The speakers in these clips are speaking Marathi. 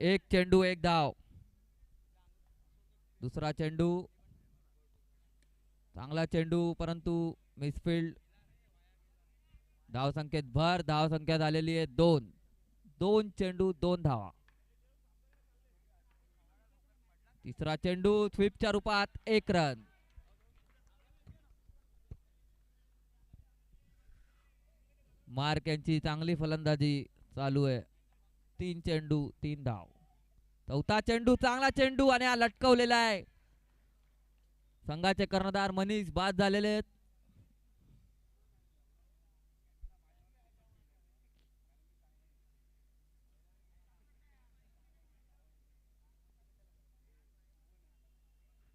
एक चेंडू एक धाव. दुसरा चेंडू. चांगला चेंडू परंतु मिसफिल्ड. धाव संख्येत भर धाव संख्या झालेली आहे दोन. दोन चेंडू दोन धावा. तिसरा चेंडू स्वीपच्या रूपात एक रन. मार्क यांची चांगली फलंदाजी चालू आहे. तीन चेंडू तीन धाव. चौथा चेंडू चांगला चेंडू आणि हा लटकवलेला आहे. संघाचे कर्णधार मनीष बाद झालेले आहेत.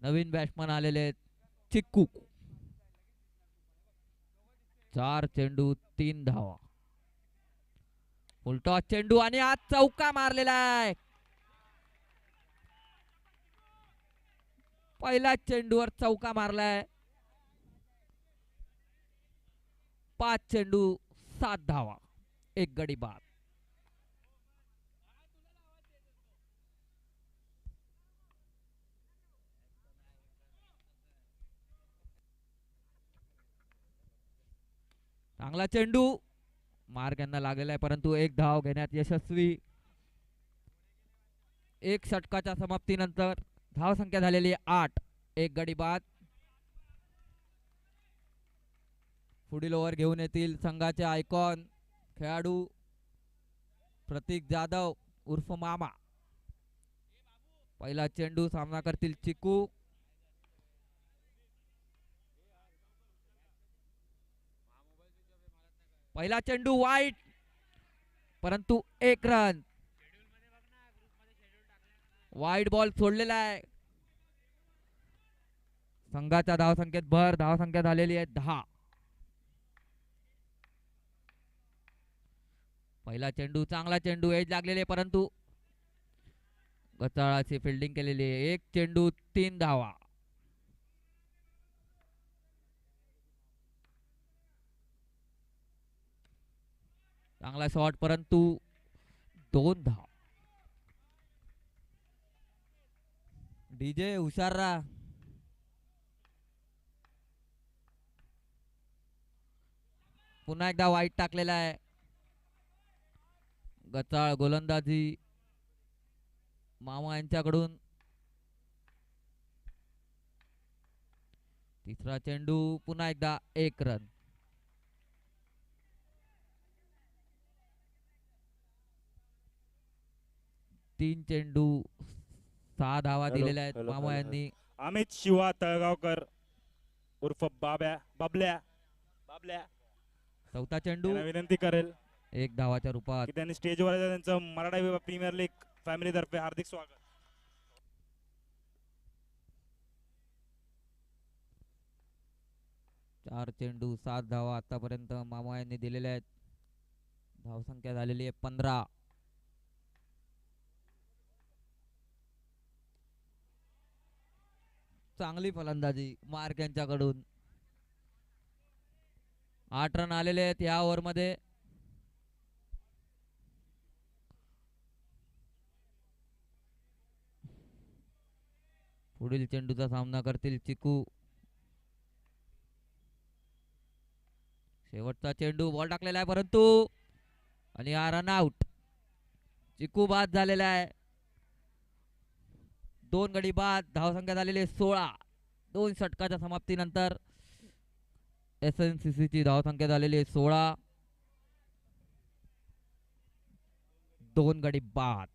नवीन बॅट्समन आलेले आहेत. चिक्कू. चार चेंडू तीन धावा. उलटा चेंडू आणि आज चौका मारलेला आहे. पहिल्याच चेंडूवर चौका मारलाय. पाच चेंडू सात धावा एक गडी बाद. चांगला चेंडू मार्ग यांना लागलेला आहे परंतु एक धाव घेण्यात यशस्वी. एक षटकाच्या समाप्तीनंतर धाव संख्या झालेली आठ. एक गडी बाद. पुढील ओव्हर घेऊन येतील संघाचे आयकॉन खेळाडू प्रतीक जाधव उर्फ मामा. पहिला चेंडू सामना करतील चिकू. पहिला चेंडू वाईट परंतु एक रन. वाईट बॉल सोडलेला आहे. संघाच्या धावसंख्येत भर धावसंख्या झालेली आहे दहा. पहिला चेंडू चांगला चेंडू एज लागलेले परंतु गचाळाची फिल्डिंग केलेली आहे. एक चेंडू तीन धावा. चांगला शॉट परंतु दोन धाव. डीजे हुशार राहा. पुन्हा एकदा वाईट टाकलेला आहे. गचाळ गोलंदाजी. मामा यांच्याकडून. तिसरा चेंडू पुन्हा एकदा एक रन. तीन चेंडू सहा धावा दिलेल्या आहेत. मामा यांनी. अमित शिवा तळगावकर उर्फ बाब्या बाबल्या बाबल्या. चौथा चेंडू. यांना विनंती करेल एक धावाच्या रूपात. की त्यांनी स्टेजवर आले, त्यांचं मराठा प्रीमियर लीग फॅमिली तर्फे हार्दिक स्वागत. चार चेंडू सात धावा आतापर्यंत मामा यांनी दिलेल्या आहेत. धावसंख्या झालेली आहे पंधरा. चांगली फलंदाजी मार्क यांच्याकडून. आठ रन आलेले आहेत या ओव्हरमध्ये पुढील चेंडूचा सामना करतील चिकू. शेवटचा चेंडू बॉल टाकलेला आहे परंतु. आणि हा रन आउट चिकू बाद झालेला आहे. दोन गडी बाद धावसंख्या झालेली आहे सोळा. दोन षटकाच्या समाप्तीनंतर एस एन सी सीची धावसंख्या झालेली आहे सोळा. दोन गडी बाद.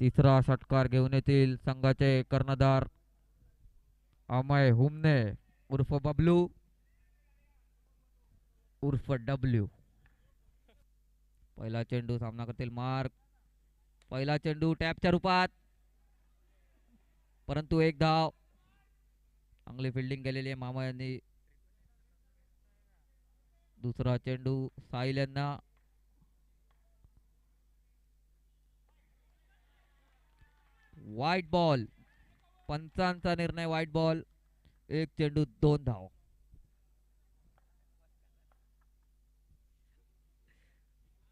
तिसरा षटकार घेऊन येतील संघाचे कर्णधार अमय हुमने. उर्फ बबलू उर्फ डब्ल्यू. पहिला चेंडू सामना करतील मार्क. पहिला चेंडू टॅपच्या रूपात. परंतु एक धाव चांगली फिल्डिंग केलेली आहे मामा यांनी. दुसरा चेंडू साहिल यांना. वाईट बॉल पंचांचा निर्णय वाईट बॉल एक चेंडू दोन धाव.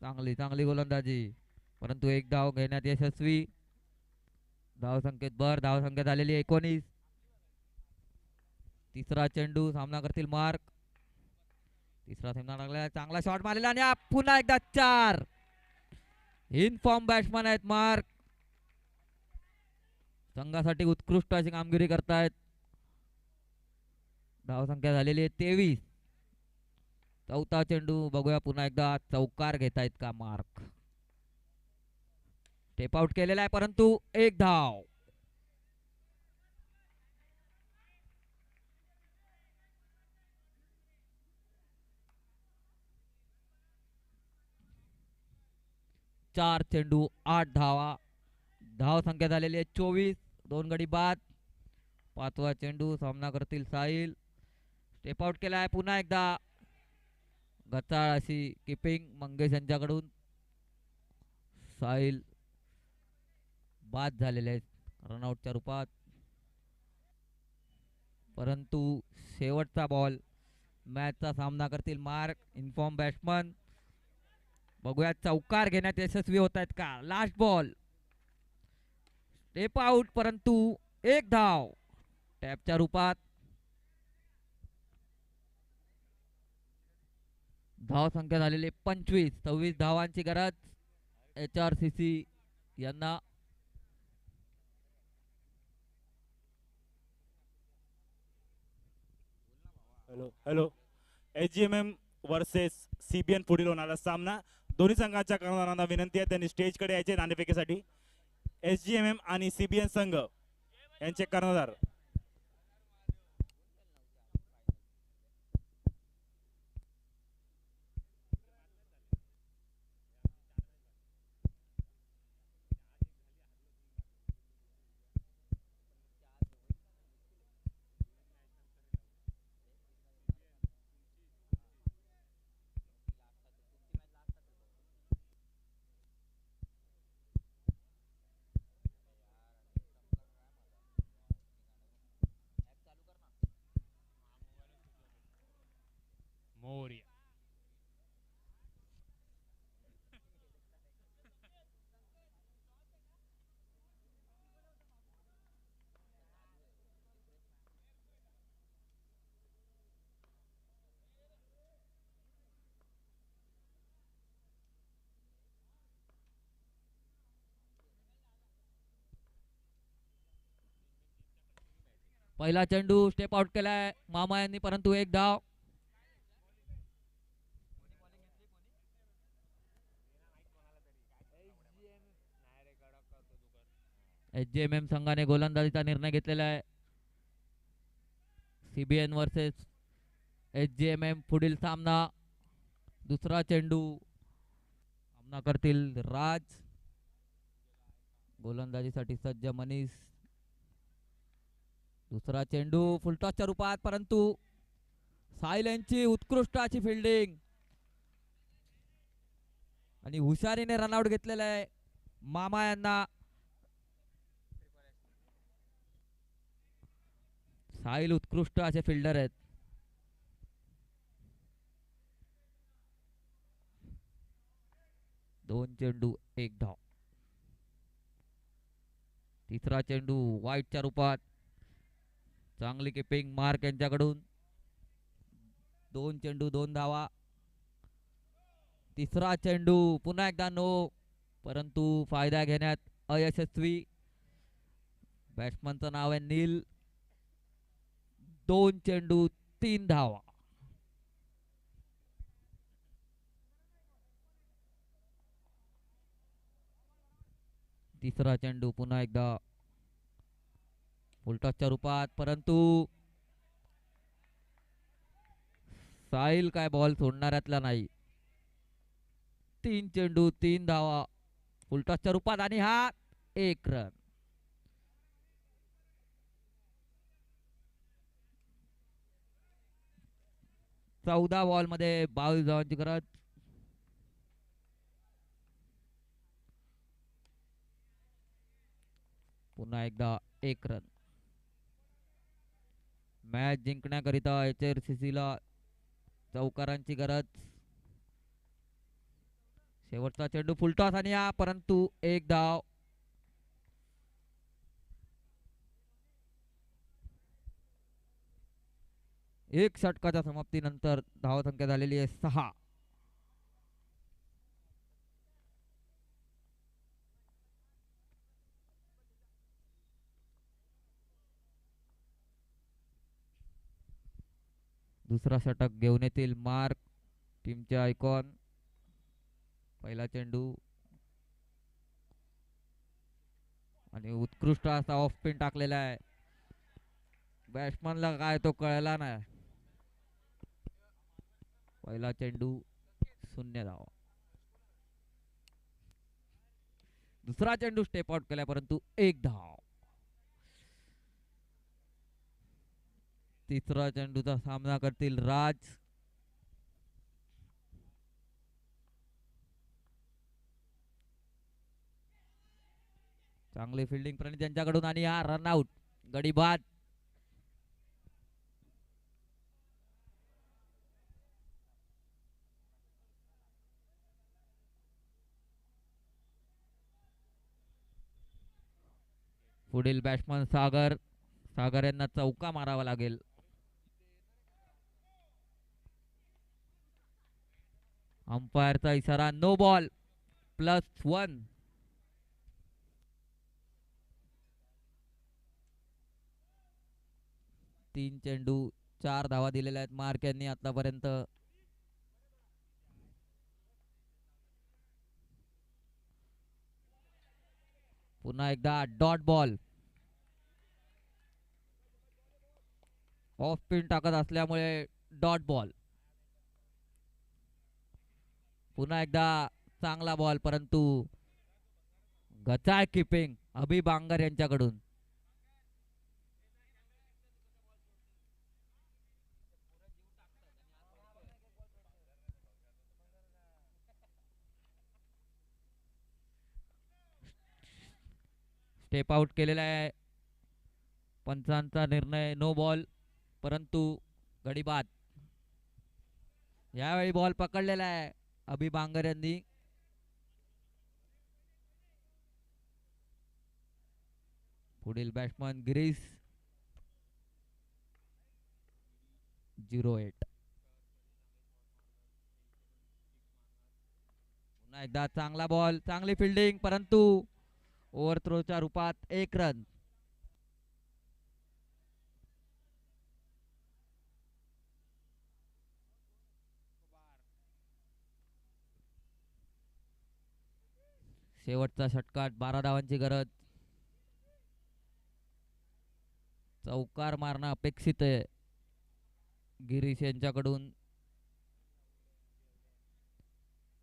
चांगली चांगली गोलंदाजी. परंतु एक धाव घेण्यात यशस्वी. धाव संख्येत भर धाव संख्या झालेली एकोणीस. तिसरा चेंडू सामना करतील मार्क. तिसरा सामना लागलेला चांगला शॉट मारलेला आणि पुन्हा एकदा चार. इन फॉर्म बॅट्समॅन आहेत मार्क. संघासाठी उत्कृष्ट अशी कामगिरी करतायत. धाव संख्या झालेली आहे तेवीस. चौथा चेंडू बघूया पुन्हा एकदा. चौकार घेतायत का मार्क टेप आउट केलेला आहे परंतु एक धाव. चार चेंडू आठ धावा. धाव संख्या झालेली आहे चोवीस. दोन गडी बाद. पाचवा चेंडू सामना करतील साहिल. स्टेप आउट केला आहे पुन्हा एकदा. गचाळ अशी किपिंग मंगेश यांच्याकडून. साहिल बाद झालेले आहेत. रनआउटच्या रूपात. परंतु शेवटचा बॉल मॅचचा सामना करतील मार्क इन्फॉर्म बॅट्समन बघूया चौकार घेण्यात यशस्वी होत आहेत का? लास्ट बॉल टेप आउट परंतु एक धाव. टॅपच्या रूपात. धावसंख्या झालेली पंचवीस. सव्वीस धावांची गरज. एच आर सी सी यांना. Hello hello. H G M M versus C B N पुढील होणारा सामना. दोन्ही संघाच्या कर्णधारांना विनंती आहे त्यांनी स्टेजकडे यायचे नाणेफेकीसाठी. एस जी एम एम आणि सी बी एन संघ यांचे कर्णधार. पहिला चेंडू स्टेप आउट केलाय. मामा यांनी परंतु एक धाव एच जी एम एम संघाने गोलंदाजीचा निर्णय घेतलेला आहे. CBN versus H G M M पुढील सामना. दुसरा चेंडू सामना करतील राज. गोलंदाजीसाठी सज्ज मनीष. दुसरा चेंडू फुलटॉसच्या रूपात परंतु साहिल यांची उत्कृष्ट अशी फिल्डिंग आणि हुशारीने रनआउट घेतलेला आहे. मामा यांना साहिल उत्कृष्ट असे फिल्डर आहेत. दोन चेंडू एक धाव. तिसरा चेंडू वाईटच्या रूपात. चांगली किपिंग मार्क यांच्याकडून. दोन चेंडू दोन धावा. तिसरा चेंडू पुन्हा एकदा नो परंतु फायदा घेण्यात अयशस्वी. बॅट्समनचं नाव आहे नील दोन चेंडू तीन धावा. तिसरा चेंडू पुन्हा एकदा फुलटॉसच्या रूपात परंतु साहिल काय बॉल सोडणाऱ्यातला नाही. तीन चेंडू तीन धावा फुलटॉसच्या रूपात आणि हा एक रन चौदा बॉलमध्ये बावीस धावांची गरज. पुन्हा एकदा एक रन मॅच जिंकण्याकरिता एच आर सी सीला चौकारांची गरज. शेवटचा चेंडू फुलटॉस आणि या परंतु एक धाव एक षटकाच्या समाप्तीनंतर धावसंख्या झालेली आहे सहा. दुसरा षटक घेऊन येतील. मार्क टीमचे आयकॉन पहिला चेंडू. आणि उत्कृष्ट असा ऑफ पिन टाकलेला आहे. बॅट्समनला काय तो कळला नाही. पहिला चेंडू शून्य धाव. दुसरा चेंडू स्टेप आउट केला परंतु एक धाव. तिसरा चेंडूचा सामना करतील राज. चांगली फिल्डिंग प्रणित यांच्याकडून आणि हा रनआउट गडी बाद पुढील बॅट्समन सागर. सागर यांना चौका मारावा लागेल. अंपायरचा इशारा नो बॉल प्लस वन तीन चेंडू चार धावा दिलेल्या आहेत मार्क यांनी आतापर्यंत. पुन्हा एकदा डॉट बॉल ऑफ स्पिन टाकत असल्यामुळे डॉट बॉल पुन्हा एकदा चांगला बॉल परंतु गचाय किपिंग अभि बांगर यांच्याकडून. स्टेप आउट केलेला आहे. पंचांचा निर्णय नो बॉल परंतु गडीबाद यावेळी बॉल पकडलेला आहे. अभि बांगर यांनी पुढील बॅट्समन ग्रीस झिरो एट. पुन्हा एकदा चांगला बॉल चांगली फिल्डिंग परंतु ओव्हर थ्रोच्या रूपात एक रन शेवटचा षटकाट बारा धावांची गरज. चौकार मारणं अपेक्षित आहे. गिरीश यांच्याकडून.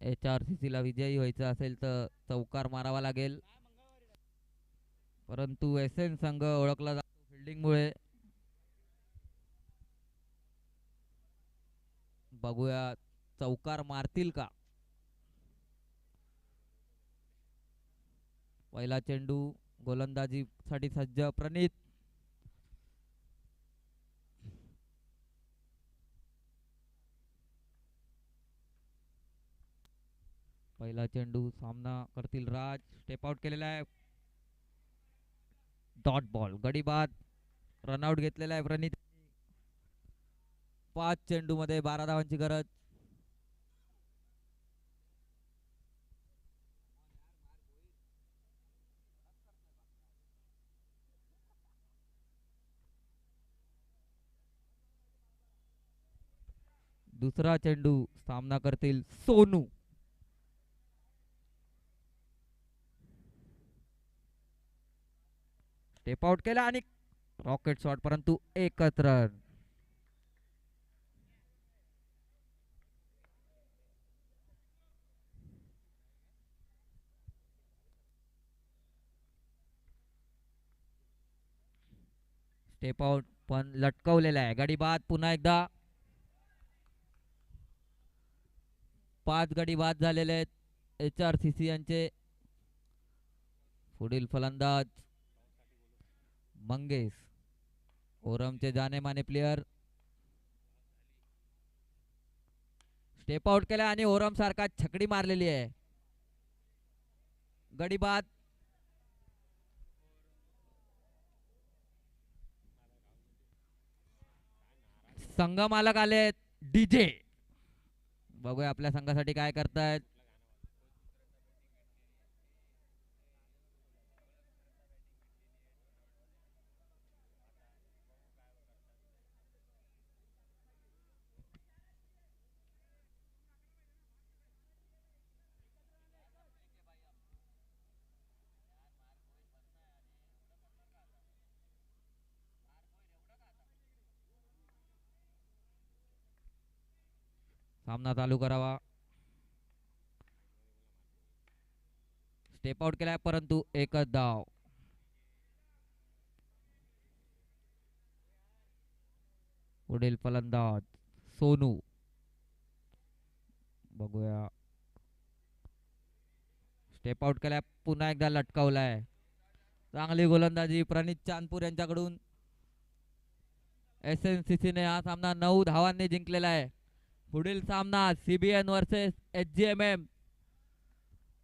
एच आर सी ला विजयी व्हायचं असेल तर चौकार मारावा लागेल. परंतु एस एन संघ ओळखला जातो फिल्डिंगमुळे बघूया चौकार मारतील का? पहिला चेंडू गोलंदाजीसाठी सज्ज प्रणित. पहिला चेंडू सामना करतील राज. स्टेप आउट केलेला आहे. डॉट बॉल गडी बाद रनआउट घेतलेला आहे प्रणित. पाच चेंडू मध्ये बारा धावांची गरज. दुसरा चेंडू सामना करतील सोनू. स्टेप आउट केला आणि रॉकेट शॉट परंतु एकच रन स्टेप आउट पण लटकवलेला आहे. गाडी बाद पुन्हा एकदा. पाच गडी बाद झालेले आहेत. एच आर सी सी यांचे. पुढील फलंदाज मंगेश. ओरमचे जाने माने प्लेयर स्टेप आउट केला आणि ओरम सारखा छकडी मारलेली आहे. गडी बाद. संघ मालक आले डीजे बघूया आपल्या संघासाठी काय करतायत. सामना चालू करावा. स्टेप आउट केलाय परंतु एकच धाव. पुढील फलंदाज सोनू. बघूया. स्टेप आउट केलाय पुन्हा एकदा लटकावलाय. चांगली गोलंदाजी प्रणित चांदपूर यांच्याकडून. एस एन सी सीने हा सामना नऊ धावांनी जिंकलेला आहे. पुढील सामना CBN versus H G M M